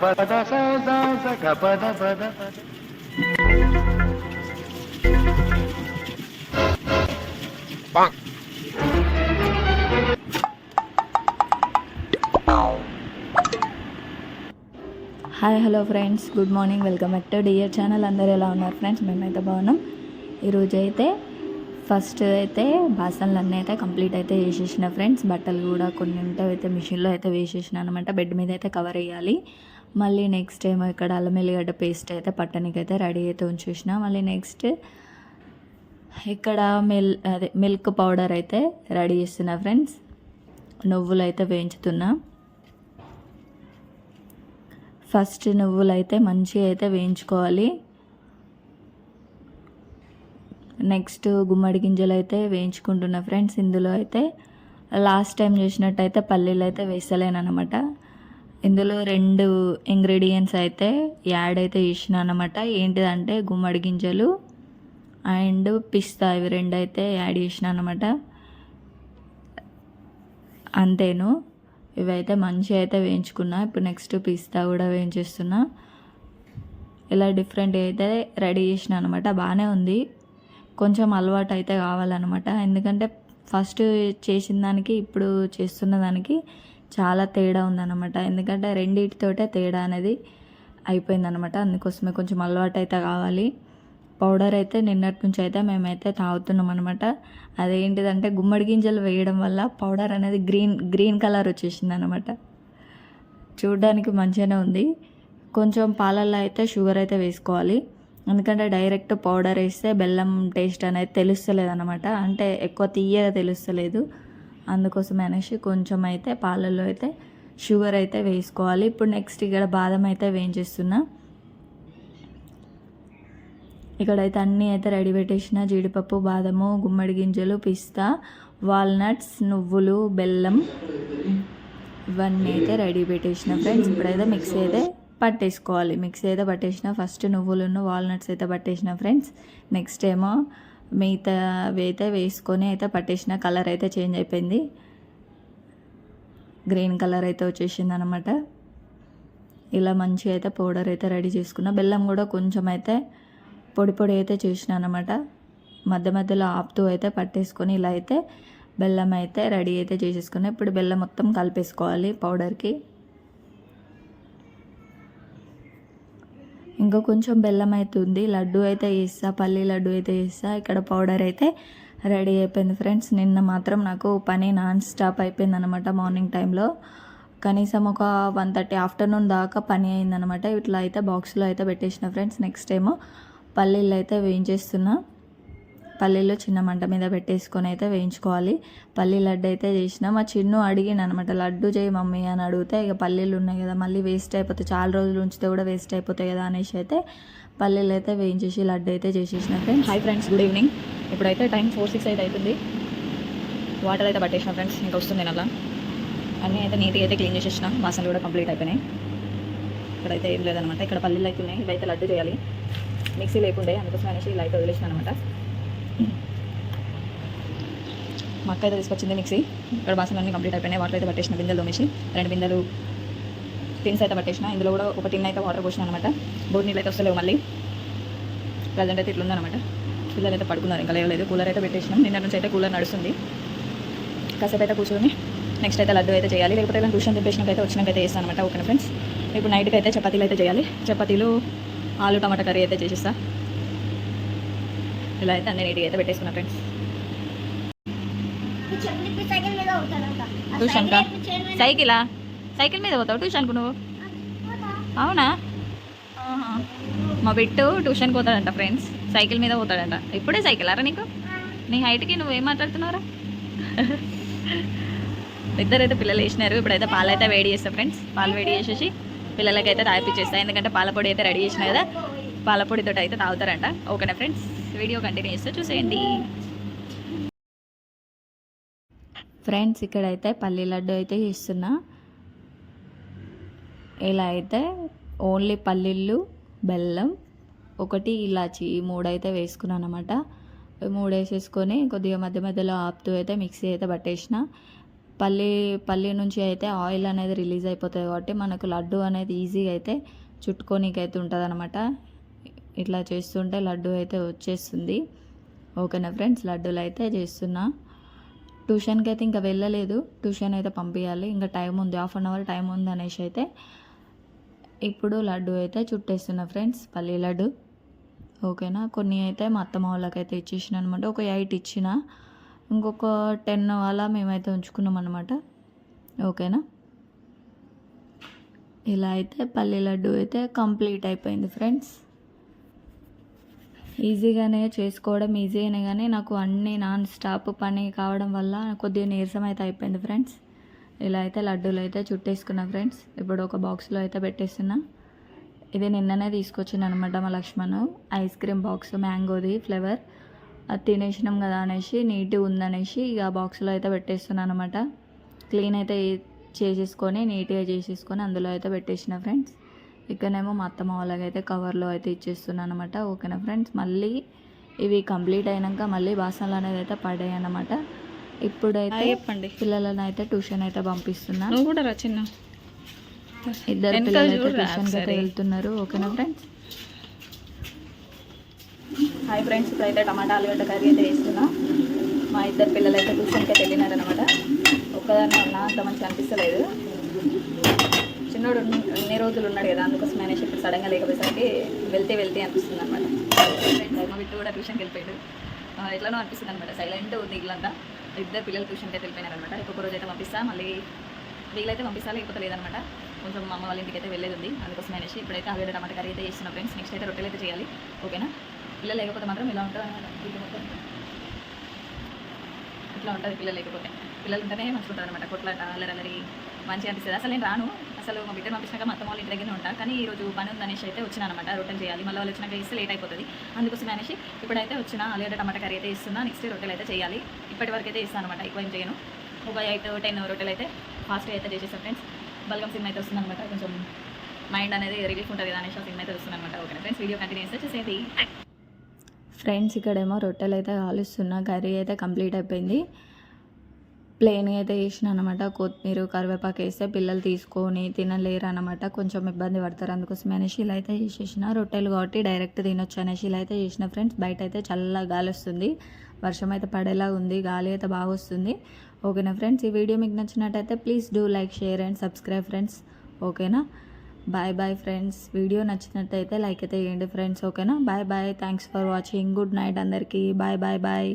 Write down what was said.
పద పద. Hi hello friends. Good morning. Welcome back to dear channel. అందరూ ఎలా ఉన్నారు ఫ్రెండ్స్? మేమైతే బాగున్నాం. ఈరోజు అయితే ఫస్ట్ అయితే బాసనలు అన్నీ అయితే కంప్లీట్ అయితే వేసేసిన ఫ్రెండ్స్. బట్టలు కూడా కొన్ని ఉంటే అయితే మిషన్లో అయితే వేసేసిన అనమాట బెడ్ మీద అయితే కవర్ వేయాలి. మళ్ళీ నెక్స్ట్ ఏమో ఇక్కడ అల్లం ఎల్లిగడ్డ పేస్ట్ అయితే పట్టనికి అయితే రెడీ అయితే ఉంచేసిన. మళ్ళీ నెక్స్ట్ ఇక్కడ మిల్ అదే మిల్క్ పౌడర్ అయితే రెడీ చేస్తున్నా ఫ్రెండ్స్ నువ్వులు అయితే వేయించుతున్నా. ఫస్ట్ నువ్వులు అయితే మంచిగా అయితే వేయించుకోవాలి. నెక్స్ట్ గుమ్మడి గింజలు అయితే వేయించుకుంటున్నా ఫ్రెండ్స్ ఇందులో అయితే లాస్ట్ టైం చేసినట్టయితే పల్లీలు అయితే వేస్తలేను అనమాట ఇందులో రెండు ఇంగ్రీడియంట్స్ అయితే యాడ్ అయితే చేసిన అనమాట ఏంటిదంటే గుమ్మడి గింజలు అండ్ పిస్తా ఇవి రెండు అయితే యాడ్ చేసిన అనమాట అంతేను. ఇవైతే మంచిగా అయితే వేయించుకున్నా. ఇప్పుడు నెక్స్ట్ పిస్తా కూడా వేయించేస్తున్నా. ఇలా డిఫరెంట్ అయితే రెడీ చేసిన అనమాట బాగానే ఉంది. కొంచెం అలవాటు అయితే కావాలన్నమాట. ఎందుకంటే ఫస్ట్ చేసిన దానికి ఇప్పుడు చేస్తున్న దానికి చాలా తేడా ఉందన్నమాట. ఎందుకంటే రెండింటితోటే తేడా అనేది అయిపోయిందనమాట అందుకోసమే కొంచెం అలవాటు అయితే కావాలి. పౌడర్ అయితే నిన్నటి నుంచి అయితే మేమైతే తాగుతున్నాం అనమాట అదేంటిదంటే గుమ్మడి గింజలు వేయడం వల్ల పౌడర్ అనేది గ్రీన్ గ్రీన్ కలర్ వచ్చేసింది అనమాట చూడడానికి మంచిగానే ఉంది. కొంచెం పాలల్లో అయితే షుగర్ అయితే వేసుకోవాలి. ఎందుకంటే డైరెక్ట్ పౌడర్ వేస్తే బెల్లం టేస్ట్ అనేది తెలుస్తలేదు అనమాట అంటే ఎక్కువ తీయగా తెలుస్తలేదు. అందుకోసం అనేసి కొంచెం అయితే పాలల్లో అయితే షుగర్ అయితే వేసుకోవాలి. ఇప్పుడు నెక్స్ట్ ఇక్కడ బాదం అయితే వేయించేస్తున్నా. ఇక్కడైతే అన్నీ అయితే రెడీ పెట్టేసిన. జీడిపప్పు బాదము గుమ్మడి గింజలు పిస్తా వాల్నట్స్ నువ్వులు బెల్లం ఇవన్నీ అయితే రెడీ పెట్టేసిన ఫ్రెండ్స్. ఇప్పుడైతే మిక్సీ అయితే పట్టేసుకోవాలి. మిక్సీ అయితే పట్టేసిన. ఫస్ట్ నువ్వులను వాల్నట్స్ అయితే పట్టేసిన ఫ్రెండ్స్. నెక్స్ట్ ఏమో మిగతా అయితే వేసుకొని అయితే పట్టేసిన కలర్ అయితే చేంజ్ అయిపోయింది. గ్రీన్ కలర్ అయితే వచ్చేసింది అనమాట ఇలా మంచిగా అయితే పౌడర్ అయితే రెడీ చేసుకున్న. బెల్లం కూడా కొంచెం అయితే పొడి పొడి అయితే చేసిన అనమాట మధ్య మధ్యలో ఆపుతూ అయితే పట్టేసుకొని ఇలా అయితే బెల్లం అయితే రెడీ అయితే చేసేసుకుని ఇప్పుడు బెల్లం మొత్తం కలిపేసుకోవాలి పౌడర్కి. ఇంకా కొంచెం బెల్లం అవుతుంది లడ్డు అయితే వేస్తా పల్లి లడ్డు అయితే వేస్తా ఇక్కడ పౌడర్ అయితే రెడీ అయిపోయింది ఫ్రెండ్స్ నిన్న మాత్రం నాకు పని నాన్ స్టాప్ అయిపోయింది అనమాట మార్నింగ్ టైంలో కనీసం ఒక వన్ థర్టీ ఆఫ్టర్నూన్ దాకా పని అయిందనమాట ఇట్లా అయితే బాక్స్లో అయితే పెట్టేసిన ఫ్రెండ్స్ నెక్స్ట్ ఏమో పల్లీలు అయితే వేయించేస్తున్నా. పల్లీలు చిన్న మంట మీద పెట్టేసుకొని అయితే వేయించుకోవాలి. పల్లీ లడ్డు అయితే చేసిన మా చిన్ను అడిగిన అనమాట లడ్డు చేయి మమ్మీ అని అడిగితే ఇక పల్లీలు ఉన్నాయి కదా మళ్ళీ వేస్ట్ అయిపోతాయి చాలా రోజులు ఉంచితే కూడా వేస్ట్ అయిపోతాయి కదా అనేసి అయితే పల్లీలు అయితే వేయించేసి లడ్డు అయితే చేసేసిన friends. Hi friends good evening. ఇప్పుడైతే టైం ఫోర్ సిక్స్ అయితే అవుతుంది. వాటర్ అయితే పట్టేసిన ఫ్రెండ్స్ ఇంకా వస్తుంది అలా అన్నీ అయితే నీట్గా అయితే క్లీన్ చేసేసిన బాసనలు కూడా కంప్లీట్ అయిపోయినాయి. ఇక్కడైతే ఏం లేదనమాట ఇక్కడ పల్లీలు అయితే ఉన్నాయి ఇవైతే లడ్డు చేయాలి. మిక్సీ లేకుండే అందుకోసం అనేసి ఇలా అయితే వదిలేసిన అనమాట. మా అక్క అయితే తీసుకొచ్చింది మిక్సీ. ఇక్కడ బాసనలు కంప్లీట్ అయిపోయినాయి. వాటర్ అయితే పట్టేసిన బిందెలు తోమేసి. రెండు బిందెలు టిన్స్ అయితే పట్టేసిన. ఇందులో కూడా ఒక టిన్ అయితే వాటర్ పోసిన అనమాట బోర్ నీళ్ళు అయితే వస్తలేవు మళ్ళీ. ప్రజెంట్ అయితే ఇట్లుందనమాట పిల్లలు అయితే పడుకున్నారు ఇంకా లేవలేదు. కూలర్ అయితే పెట్టేసినాం. నిన్న నుంచి అయితే కూలర్ నడుస్తుంది. కాసేపు అయితే కూర్చొని నెక్స్ట్ అయితే లడ్డు అయితే చేయాలి. లేకపోతే ఇలా ట్యూషన్ తిప్పేసినాక అయితే వచ్చినాక అయితే చేస్తాను అనమాట ఓకే ఫ్రెండ్స్ ఇప్పుడు నైట్కి అయితే చపాతీలు అయితే చేయాలి. చపాతీలు ఆలు టమాటా కర్రీ అయితే చేసేస్తా. ఇలా అయితే అన్ని నీట్గా అయితే పెట్టేసుకున్నా ఫ్రెండ్స్ ట్యూషన్ సైకిలా సైకిల్ మీద పోతావు ట్యూషన్కు నువ్వు? అవునా. మా బిట్టు ట్యూషన్కి పోతాడంట ఫ్రెండ్స్ సైకిల్ మీద పోతాడంట. ఇప్పుడే సైకిల్ అరా నీకు? నీ హైట్కి నువ్వు ఏం మాట్లాడుతున్నారా ఇద్దరైతే పిల్లలు వేసినారు ఇప్పుడైతే పాలు అయితే వేడి చేస్తా ఫ్రెండ్స్ పాలు వేడి చేసేసి పిల్లలకైతే తాగిపించేస్తా ఎందుకంటే పాలపొడి అయితే రెడీ చేసిన కదా. పాలపొడితో అయితే తాగుతారంట. ఓకేనా ఫ్రెండ్స్ వీడియో కంటిన్యూ చేస్తే చూసేయండి. ఫ్రెండ్స్ ఇక్కడైతే పల్లి లడ్డు అయితే చేస్తున్నా. ఇలా అయితే ఓన్లీ పల్లీలు బెల్లం ఒకటి ఇలాచి ఈ మూడు అయితే వేసుకున్నాను అనమాట మూడు వేసేసుకొని కొద్దిగా మధ్య మధ్యలో ఆపుతూ అయితే మిక్సీ అయితే పట్టేసిన. పల్లి పల్లి నుంచి అయితే ఆయిల్ అనేది రిలీజ్ అయిపోతుంది కాబట్టి మనకు లడ్డు అనేది ఈజీగా అయితే చుట్టుకోనీకైతే ఉంటుంది అనమాట ఇట్లా చేస్తుంటే లడ్డు అయితే వచ్చేస్తుంది. ఓకేనా ఫ్రెండ్స్? లడ్డూలు అయితే చేస్తున్నా. ట్యూషన్కి అయితే ఇంకా వెళ్ళలేదు. ట్యూషన్ అయితే పంపించాలి ఇంకా టైం ఉంది. హాఫ్ అన్ అవర్ టైం ఉంది అనేసి అయితే ఇప్పుడు లడ్డు అయితే చుట్టేస్తున్నా ఫ్రెండ్స్. పల్లి లడ్డు. ఓకేనా? కొన్ని అయితే మా అత్తమ్మ వాళ్ళకైతే ఇచ్చేసిన అనమాట ఒక ఎయిట్ ఇచ్చిన. ఇంకొక టెన్ అలా మేమైతే ఉంచుకున్నాం అనమాట ఓకేనా? ఇలా అయితే పల్లి లడ్డు అయితే కంప్లీట్ అయిపోయింది ఫ్రెండ్స్. ఈజీగానే చేసుకోవడం ఈజీ అయినా కానీ నాకు అన్నీ నాన్ స్టాప్ పని కావడం వల్ల కొద్దిగా నీరసం అయితే అయిపోయింది ఫ్రెండ్స్. ఇలా అయితే లడ్డూలు అయితే చుట్టేసుకున్నా ఫ్రెండ్స్. ఇప్పుడు ఒక బాక్స్లో అయితే పెట్టేస్తున్నా. ఇది నిన్ననే తీసుకొచ్చిన అనమాట మా లక్ష్మణ్. ఐస్ క్రీమ్ బాక్స్ మ్యాంగోది ఫ్లేవర్. అది తినేసినాం కదా అనేసి నీట్గా ఉందనేసి ఇక బాక్స్లో అయితే పెట్టేస్తున్నాను అనమాట క్లీన్ అయితే చేసేసుకొని నీట్గా చేసేసుకొని అందులో అయితే పెట్టేసిన ఫ్రెండ్స్. ఇక్కడనేమో మా అత్తమ్మ వాళ్ళకైతే కవర్లో అయితే ఇచ్చేస్తున్నాను అనమాట ఓకేనా ఫ్రెండ్స్? మళ్ళీ ఇవి కంప్లీట్ అయినాక మళ్ళీ బాసనలు అనేది అయితే పడాయి అనమాట ఇప్పుడైతే చెప్పండి. పిల్లలను అయితే ట్యూషన్ అయితే పంపిస్తున్నా. నువ్వు కూడా రా చిన్న. ఇద్దరు పిల్లలు అయితే ట్యూషన్కి అయితే. వెళ్తున్నారు. ఓకేనా ఫ్రెండ్స్? హాయ్ ఫ్రెండ్స్ ఇప్పుడైతే టమాటా ఆలుగడ్డ కర్రీ అయితే వేస్తున్నా మా ఇద్దరు పిల్లలు అయితే ట్యూషన్కి అయితే వెళ్ళినారనమాట ఒక్కదాన్ని ఉన్నా అంత మంచిగా అనిపిస్తలేదు. చిన్నోడు ఎన్ని రోజులు ఉన్నాడు కదా అందుకోసం అనేసి ఇప్పుడు సడన్గా లేకపోయేసరికి వెళ్తే వెళ్తే అనిపిస్తుంది అనమాట మా బిట్టు కూడా ట్యూషన్కి వెళ్ళిపోయాడు. ఆ, ఎట్లనో అనిపిస్తుంది అనమాట సైలెంట్ ఉంది ఇల్లంతా. ఇద్దరు పిల్లలు ట్యూషన్కి అయితే వెళ్ళిపోయినారు అనమాట ఇంకొక రోజు అయితే పంపిస్తా మళ్ళీ వీళ్ళైతే పంపిస్తా లేకపోతే లేదనమాట కొంచెం మా అమ్మ వాళ్ళ ఇంటికి అయితే వెళ్ళేది ఉంది. అందుకోసం అనేసి ఇప్పుడైతే ఆలుగడ్డ టమాటా కర్రీ అయితే చేస్తున్నా ఫ్రెండ్స్ నెక్స్ట్ అయితే రొట్టెలు అయితే చేయాలి. ఓకేనా? పిల్లలు లేకపోతే మాత్రం ఇలా ఉంటుంది అనమాట ఇట్లా ఉంటుంది పిల్లలు లేకపోతే. పిల్లలు ఉంటేనే మంచిగా ఉంటుంది అనమాట కొట్లాట అల్లరి. మంచిగా అనిపిస్తుంది. అసలు నేను రాను. అసలు మా బిడ్డను పంపించినాక మా అత్తమ్మ వాళ్ళ ఇంటి దగ్గరనే ఉంటా. కానీ ఈ రోజు పని ఉందనేసి అయితే వచ్చిన అనమాట రొట్టెలు చేయాలి. మళ్ళీ వాళ్ళు వచ్చినాక ఇస్తే లేట్ అయిపోతుంది. అందుకోసం అనేసి ఇప్పుడైతే వచ్చిన ఆలుగడ్డ టమాటా కర్రీ అయితే ఇస్తున్నా. నెక్స్ట్ రొట్టెలు అయితే చేయాలి. ఇప్పటి వరకు అయితే ఇస్తాను అనమాట ఎక్కువ ఏం చేయను. ఒక ఎయిట్ టెన్ రొట్టెలు అయితే ఫాస్ట్గా అయితే చేసేస్తాను ఫ్రెండ్స్ బల్గం సినిమా అయితే వస్తుంది అనమాట కొంచెం మైండ్ అనేది రిలీఫ్ ఉంటుంది కదా అనేసి ఆ సినిమా అయితే వస్తుంది అనమాట ఓకే ఫ్రెండ్స్ వీడియో కంటిన్యూ చేస్తే చేసేది ఫ్రెండ్స్ ఇక్కడేమో రొట్టెలు అయితే కాలుస్తున్నా కర్రీ అయితే కంప్లీట్ అయిపోయింది. ప్లెయిన్ అయితే వేసిన అనమాట కొత్తిమీర కరివేపాకు వేస్తే పిల్లలు తీసుకొని తినలేరు అనమాట కొంచెం ఇబ్బంది పడతారు. అందుకోసం అనేసి ఇలా అయితే చేసేసిన. రొట్టెలు కాబట్టి డైరెక్ట్ తినొచ్చు అనేసి ఇలా అయితే చేసిన ఫ్రెండ్స్ బయట అయితే చల్లగా గాలి వస్తుంది. వర్షం అయితే పడేలా ఉంది. గాలి అయితే బాగా వస్తుంది. ఓకేనా ఫ్రెండ్స్ ఈ వీడియో మీకు నచ్చినట్టయితే please do like share and subscribe friends ఓకేనా? బాయ్ బాయ్ ఫ్రెండ్స్ వీడియో నచ్చినట్టయితే లైక్ అయితే చేయండి ఫ్రెండ్స్ ఓకేనా? Bye bye thanks for watching good night అందరికీ. Bye bye bye